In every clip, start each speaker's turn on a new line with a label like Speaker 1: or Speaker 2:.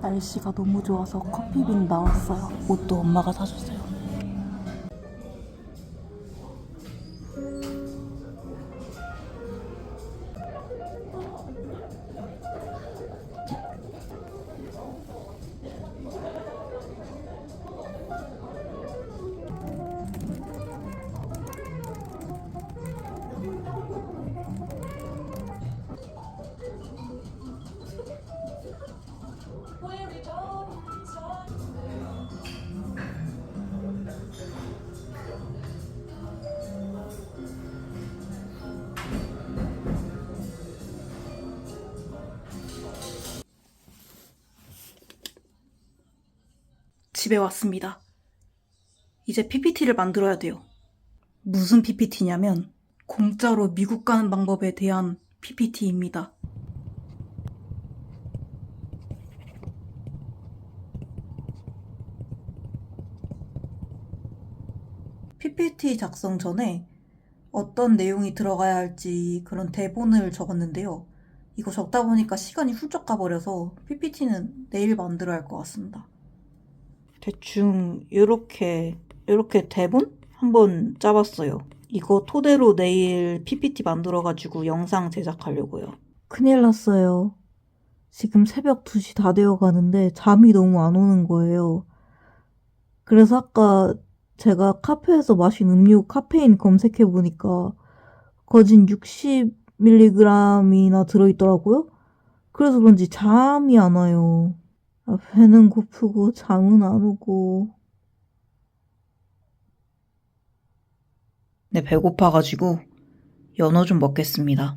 Speaker 1: 날씨가 너무 좋아서 커피빈 나왔어요. 옷도 엄마가 사줬어요. 집에 왔습니다. 이제 PPT를 만들어야 돼요. 무슨 PPT냐면 공짜로 미국 가는 방법에 대한 PPT입니다. PPT 작성 전에 어떤 내용이 들어가야 할지 그런 대본을 적었는데요. 이거 적다 보니까 시간이 훌쩍 가버려서 PPT는 내일 만들어야 할 것 같습니다. 대충 이렇게 이렇게 대본 한번 짜봤어요. 이거 토대로 내일 PPT 만들어가지고 영상 제작하려고요. 큰일 났어요. 지금 새벽 2시 다 되어 가는데 잠이 너무 안 오는 거예요. 그래서 아까 제가 카페에서 마신 음료 카페인 검색해 보니까 거진 60mg이나 들어있더라고요. 그래서 그런지 잠이 안 와요. 아, 배는 고프고 잠은 안 오고. 네, 배고파가지고 연어 좀 먹겠습니다.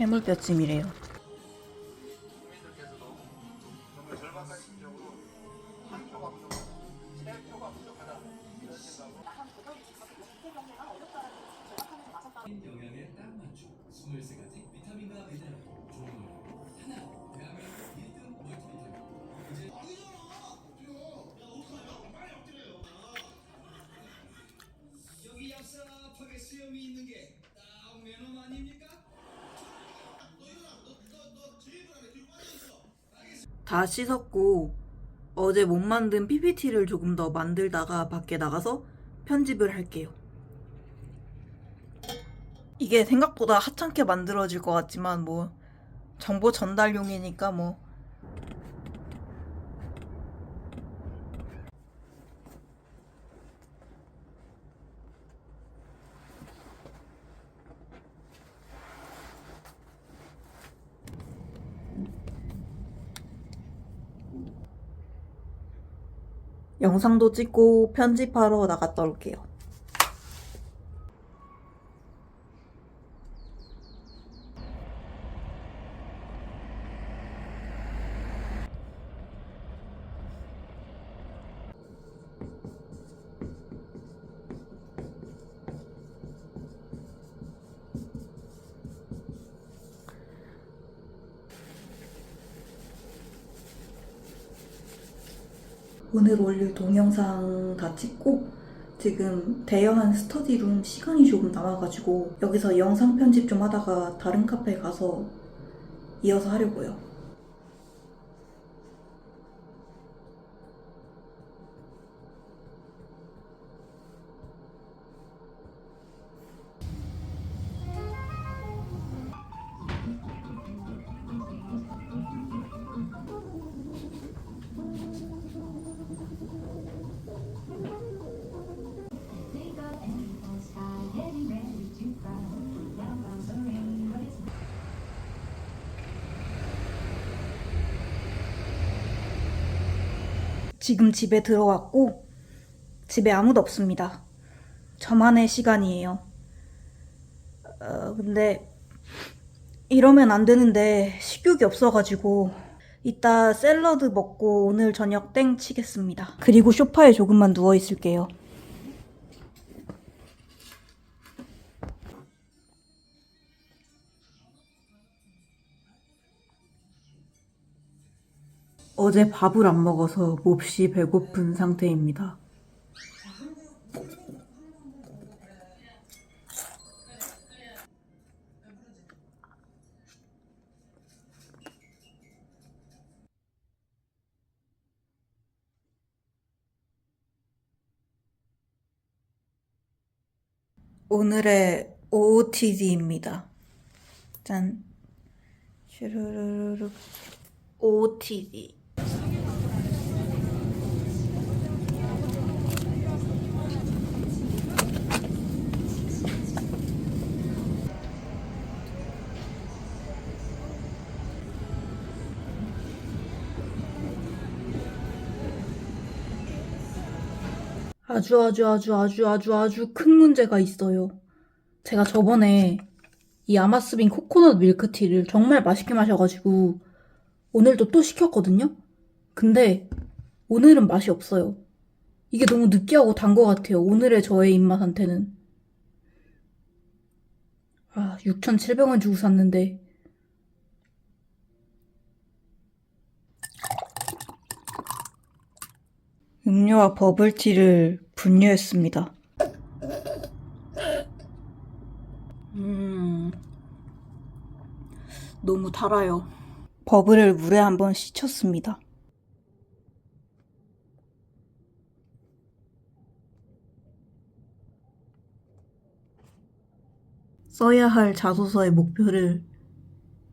Speaker 1: 해물뼈찜이래요. 다 씻었고 어제 못 만든 PPT를 조금 더 만들다가 밖에 나가서 편집을 할게요. 이게 생각보다 하찮게 만들어질 것 같지만 뭐 정보 전달용이니까 뭐 영상도 찍고 편집하러 나갔다 올게요. 오늘 올릴 동영상 다 찍고 지금 대여한 스터디룸 시간이 조금 남아가지고 여기서 영상 편집 좀 하다가 다른 카페 가서 이어서 하려고요. 지금 집에 들어왔고, 집에 아무도 없습니다. 저만의 시간이에요. 어, 근데, 이러면 안 되는데, 식욕이 없어가지고, 이따 샐러드 먹고 오늘 저녁 땡 치겠습니다. 그리고 소파에 조금만 누워 있을게요. 어제 밥을 안 먹어서 몹시 배고픈 상태입니다. 오늘의 OOTD입니다. 짠. 슈루루루루. OOTD. 아주 아주 아주 아주 아주 아주 큰 문제가 있어요. 제가 저번에 이 아마스빈 코코넛 밀크티를 정말 맛있게 마셔가지고 오늘도 또 시켰거든요? 근데 오늘은 맛이 없어요. 이게 너무 느끼하고 단 것 같아요. 오늘의 저의 입맛한테는. 아, 6,700원 주고 샀는데. 음료와 버블티를 분류했습니다. 음, 너무 달아요. 버블을 물에 한번 씻혔습니다. 써야 할 자소서의 목표를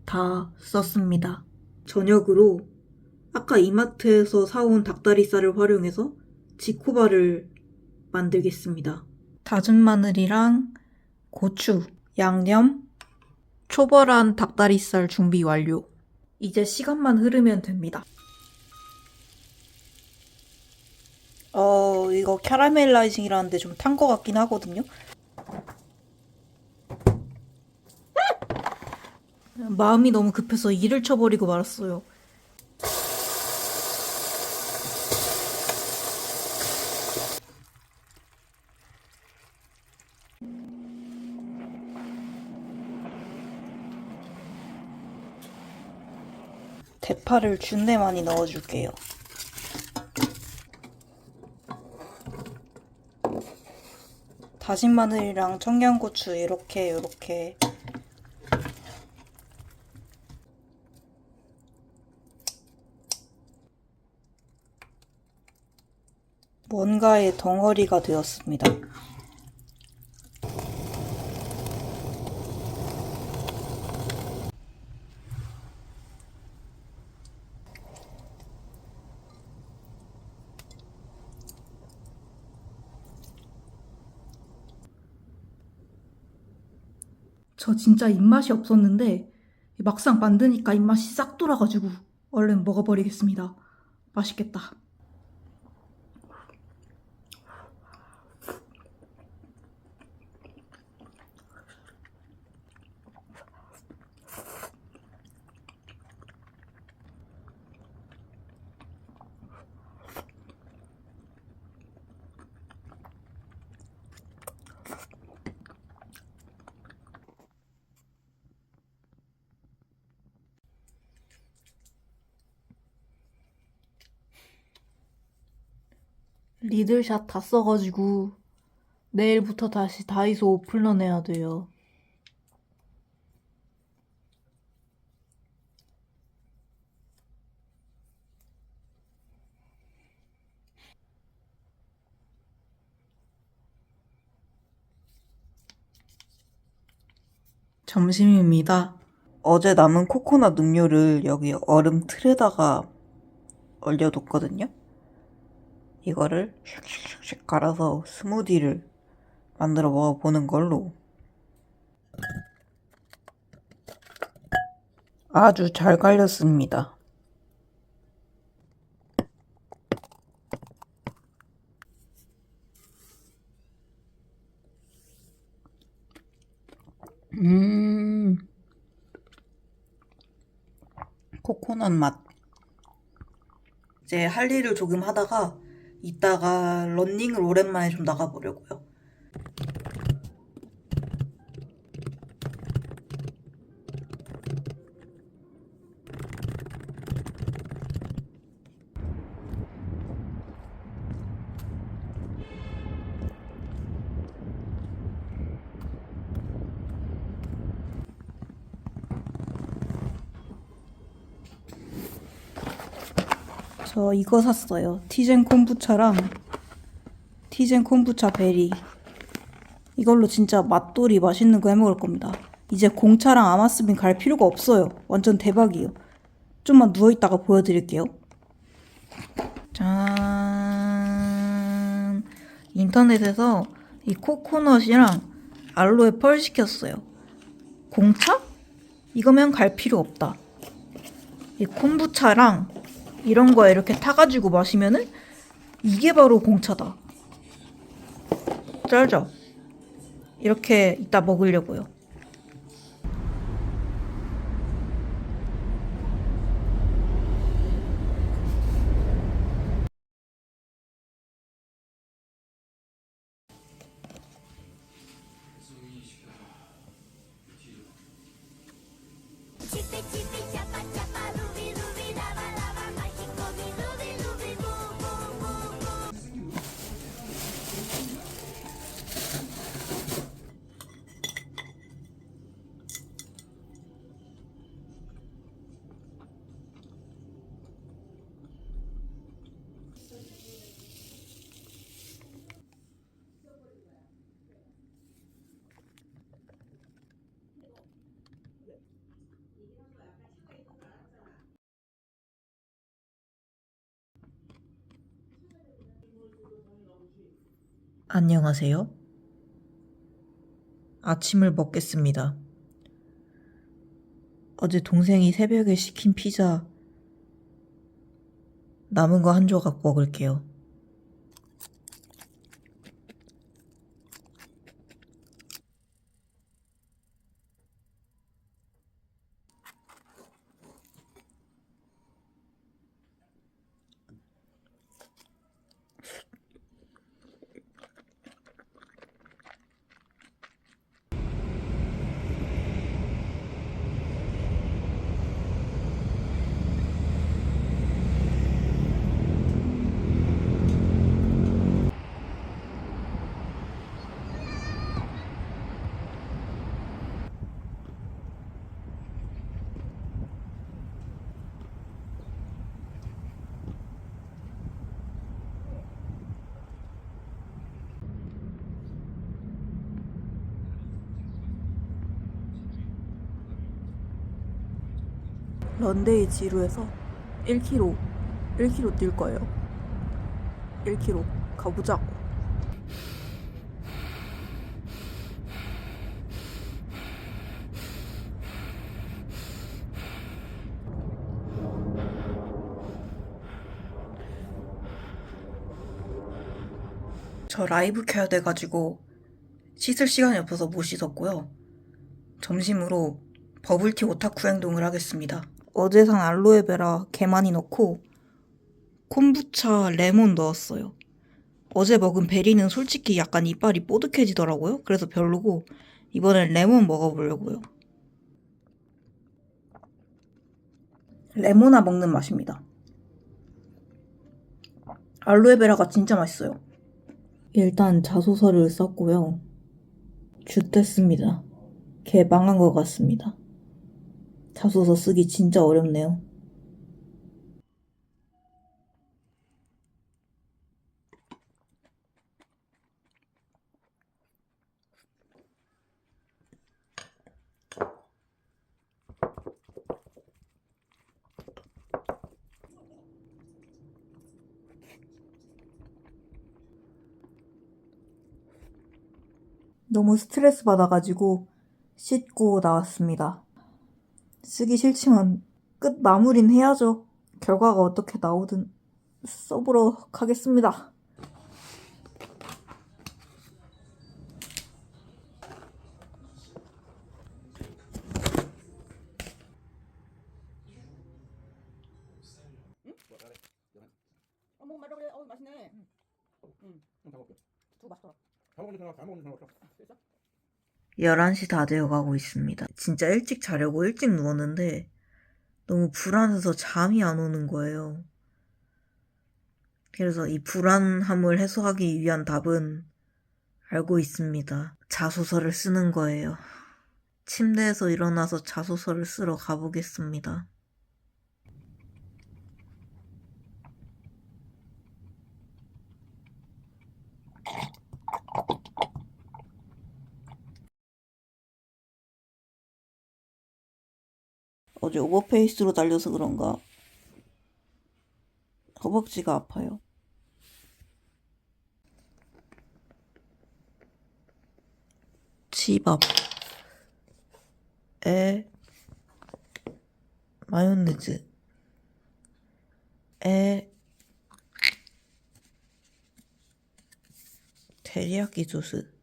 Speaker 1: 다 썼습니다. 저녁으로 아까 이마트에서 사온 닭다리살을 활용해서 지코바를 만들겠습니다. 다진 마늘이랑 고추, 양념, 초벌한 닭다리살 준비 완료. 이제 시간만 흐르면 됩니다. 어, 이거 캐러멜라이징이라는데 좀탄것 같긴 하거든요. 마음이 너무 급해서 일을 쳐버리고 말았어요. 대파를 준내 많이 넣어줄게요. 다진 마늘이랑 청양고추 이렇게 이렇게 뭔가의 덩어리가 되었습니다. 저 진짜 입맛이 없었는데 막상 만드니까 입맛이 싹 돌아가지고 얼른 먹어버리겠습니다. 맛있겠다. 리들샷 다 써가지고 내일부터 다시 다이소 오픈런 해야 돼요. 점심입니다. 어제 남은 코코넛 음료를 여기 얼음 틀에다가 얼려뒀거든요. 이거를 슉슉슉슉 갈아서 스무디를 만들어 먹어보는 걸로 아주 잘 갈렸습니다. 음, 코코넛 맛. 이제 할 일을 조금 하다가 이따가 런닝을 오랜만에 좀 나가보려고요. 저 이거 샀어요. 티젠 콤부차랑 티젠 콤부차 베리. 이걸로 진짜 맛돌이 맛있는 거 해먹을 겁니다. 이제 공차랑 아마스빈 갈 필요가 없어요. 완전 대박이에요. 좀만 누워있다가 보여드릴게요. 짠. 인터넷에서 이 코코넛이랑 알로에 펄 시켰어요. 공차? 이거면 갈 필요 없다. 이 콤부차랑 이런 거에 이렇게 타가지고 마시면은 이게 바로 공차다. 쩔죠? 이렇게 이따 먹으려고요. 안녕하세요. 아침을 먹겠습니다. 어제 동생이 새벽에 시킨 피자 남은 거 한 조각 먹을게요. 런데이 지루해서 1km, 1km 뛸 거예요. 1km 가보자고. 저 라이브 켜야 돼가지고 씻을 시간이 없어서 못 씻었고요. 점심으로 버블티 오타쿠 행동을 하겠습니다. 어제 산 알로에베라 개 많이 넣고 콤부차 레몬 넣었어요. 어제 먹은 베리는 솔직히 약간 이빨이 뽀득해지더라고요. 그래서 별로고 이번엔 레몬 먹어보려고요. 레모나 먹는 맛입니다. 알로에베라가 진짜 맛있어요. 일단 자소서를 썼고요. 쯧됐습니다. 개 망한 것 같습니다. 자소서 쓰기 진짜 어렵네요. 너무 스트레스 받아가지고 씻고 나왔습니다. 쓰기 싫지만 끝 마무리는 해야죠. 결과가 어떻게 나오든 써보러 가겠습니다.
Speaker 2: 잘 먹는 생각, 다 먹는 생각 없어. 됐어?
Speaker 1: 11시 다 되어가고 있습니다. 진짜 일찍 자려고 일찍 누웠는데 너무 불안해서 잠이 안 오는 거예요. 그래서 이 불안함을 해소하기 위한 답은 알고 있습니다. 자소서를 쓰는 거예요. 침대에서 일어나서 자소서를 쓰러 가보겠습니다. 어제 오버페이스로 달려서 그런가? 허벅지가 아파요. 집 앞에. 마요네즈. 에. 테리야끼 소스.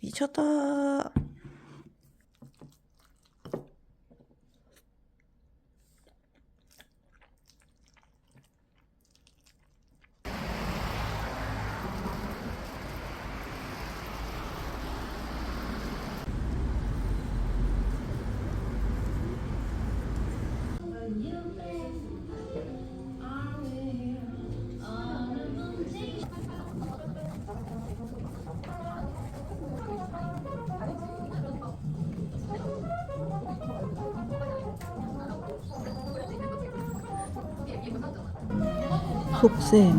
Speaker 1: 미쳤다. 속세